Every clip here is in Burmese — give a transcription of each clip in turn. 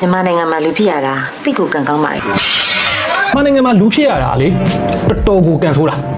မြန်မာနိုင်ငံမှာလူဖြစ်ရတာတိတ်ကိုကံကောင်းပါလေ။မနိုင်ငံမှာလူဖြစ်ရတာလေတော်တော်ကိုကန်ဆိုးတာ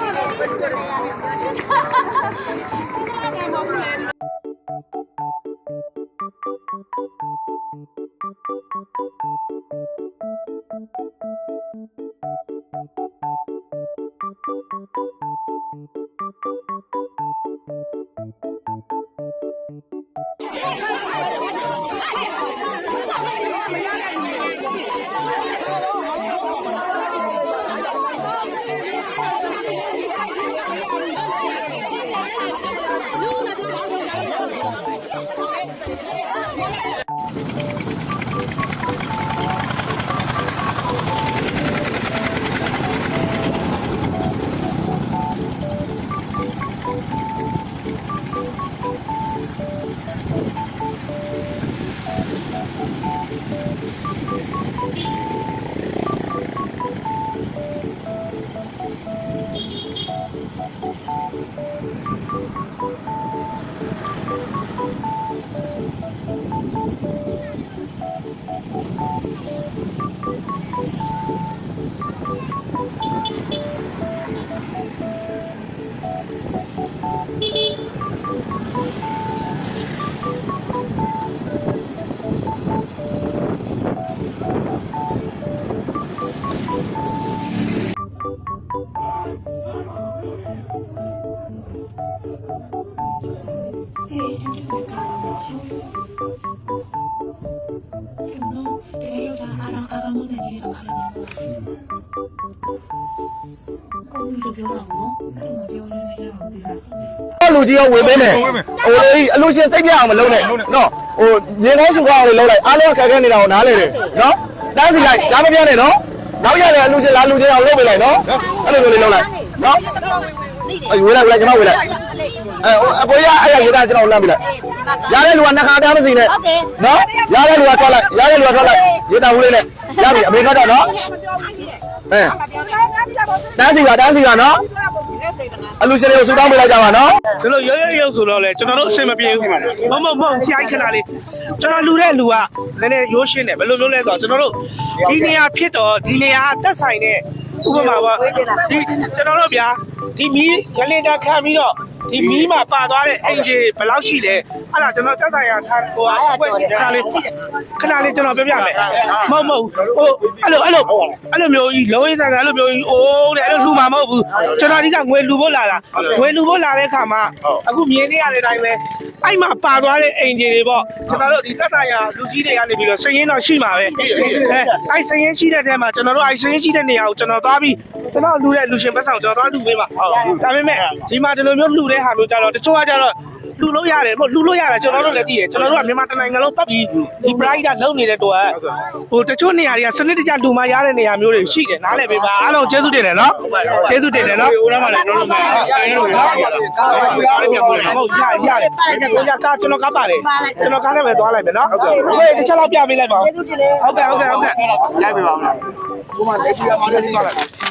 you လူကြီးရောဝင်ပေးမယ်ဟိုလေအလူရှင်စိတ်ပြအောင်မလုပ်နဲ့နော်ဟိုရေကောင်းစုကောင်းလေးလုပ်လိုက်အားလုံးခက်ခဲနေတာကိုနားလေတယ်နော်တန်းစီလိုက်ကြားမပြနဲ့နော်နောက်ရတယ်အလူရှင်လာလူချင်းအောင်လုပ်ပေးလိုက်နော်အဲ့လိုမျိုးလေးလုပ်လိုက်နော် အေးဝေးလိုက်ဝေးလိုက်ကျွန်တော်ဝေးလိုက်အဲအပေါ်ရအဲ့ရရေးတာကျွန်တော်လမ်းပြလိုက်ရတဲ့လူကနှစ်ခါတန်းမစီနဲ့နော်ရတဲ့လူကထွက်လိုက်ရတဲ့လူကထွက်လိုက်ရေးတာဝေးလေးနဲ့ရပြီအမေထွက်တော့နော်အဲတန်းစီပါတန်းစီပါနော်အလူရှင်တွေကိုစူတောင်းပေးလိုက်ကြပါနော်ဒီလိုရုပ်ရုပ်ရုပ်ဆိုတော့လေကျွန်တော်တို့အဆင်မပြေဘူးမဟုတ်မဟုတ်မဟုတ်ဆရာကြီးခဏလေးကျွန်တော်လူတဲ့လူကလည်းလည်းရိုးရှင်းတယ်ဘယ်လိုလုပ်လဲဆိုတော့ကျွန်တော်တို့ဒီနေရာဖြစ်တော့ဒီနေရာတက်ဆိုင်တဲ့ ဥပမာပေါ့ဒီကျွန်တော်တို့ဗျာဒီမီးငလင်တာခံပြီးတော့ ဒီမီးမှာပါသွားတဲ့အင်ဂျီဘယ်လောက်ရှိလဲအဲ့ဒါကျွန်တော်တက်ဆိုင်ရာထားဟိုအဖွဲ့ခဏလေးခဏလေးကျွန်တော်ပြောပြမယ်မဟုတ်မဟုတ်ဟိုအဲ့လိုအဲ့လိုအဲ့လိုမျိုးကြီးလုံးဝဆန်အဲ့လိုမျိုးကြီးအိုးတဲ့အဲ့လိုလူမှာမဟုတ်ဘူးကျွန်တော်ဒီကငွေလူဖို့လာတာငွေလူဖို့လာတဲ့ခါမှာအခုမြင်နေရတဲ့အတိုင်းပဲအဲ့မှာပါသွားတဲ့အင်ဂျီတွေပေါ့ကျွန်တော်တို့ဒီတက်ဆိုင်ရာလူကြီးတွေကနေပြီးတော့စရင်တော့ရှိမှာပဲအဲအဲ့စရင်ရှိတဲ့ထဲမှာကျွန်တော်တို့အဲ့စရင်ရှိတဲ့နေရာကိုကျွန်တော်သွားပြီး ကျွန်တော်လူတဲ့လူရှင်ဘက်ဆောင်ကျွန်တော်သွားလူပေးပါဒါပေမဲ့ဒီမှာဒီလိုမျိုးလူတဲ့ဟာမျိုးကြတော့တချို့ကကြတော့လူလို့ရတယ်မဟုတ်လူလို့ရတယ်ကျွန်တော်တို့လည်းသိတယ်ကျွန်တော်တို့ကမြန်မာတိုင်းနိုင်ငံလုံးပတ်ပြီးဒီ pride ကလုံနေတဲ့တော့ဟိုတချို့နေရာတွေကစနစ်တကျလူမရတဲ့နေရာမျိုးတွေရှိတယ်နားလည်ပေးပါအားလုံးကျေးဇူးတင်တယ်နော်ကျေးဇူးတင်တယ်နော်ဦးရမ်းပါလေတို့တို့မယ်အဲ့လိုနော်ဟုတ်ရရတယ်ကိုရကားကျွန်တော်ကားပါတယ်ကျွန်တော်ကားနဲ့ပဲသွားလိုက်မယ်နော်ဟုတ်ကဲ့တစ်ချက်လောက်ပြပေးလိုက်ပါကျေးဇူးတင်တယ်ဟုတ်ကဲ့ဟုတ်ကဲ့ဟုတ်ကဲ့ရိုက်ပေးပါဦးလားကိုမလက်ကြီးရပါတယ်သွား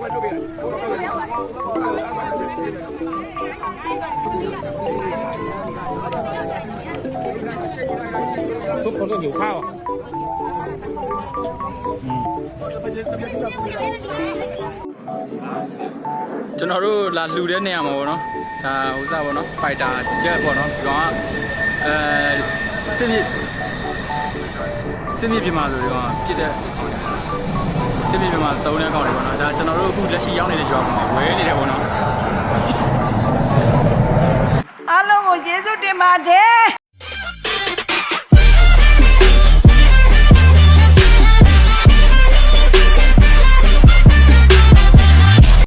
ทุกคนก็หิวข้าว ကျွန်တော်တို့လာလှူတဲ့နေရာမှာပေါ့နော်ဒါဥစားပေါ့နော်ဖိုက်တာဂျက်ပေါ့နော်ဒီကောင်ကအဲစစ်မြစ်စစ်မြစ်ပြမှာဆိုဒီကောင်ကပြစ်တဲ့ စစ်မြစ်ပြမှာသုံးတဲ့ကောင်တွေပေါ့နော်ဒါကျွန်တော်တို့အခုလက်ရှိရောက်နေတဲ့ကြွားမှာဝဲနေတယ်ပေါ့နော်အားလုံးကိုကျေးဇူးတင်ပါတယ်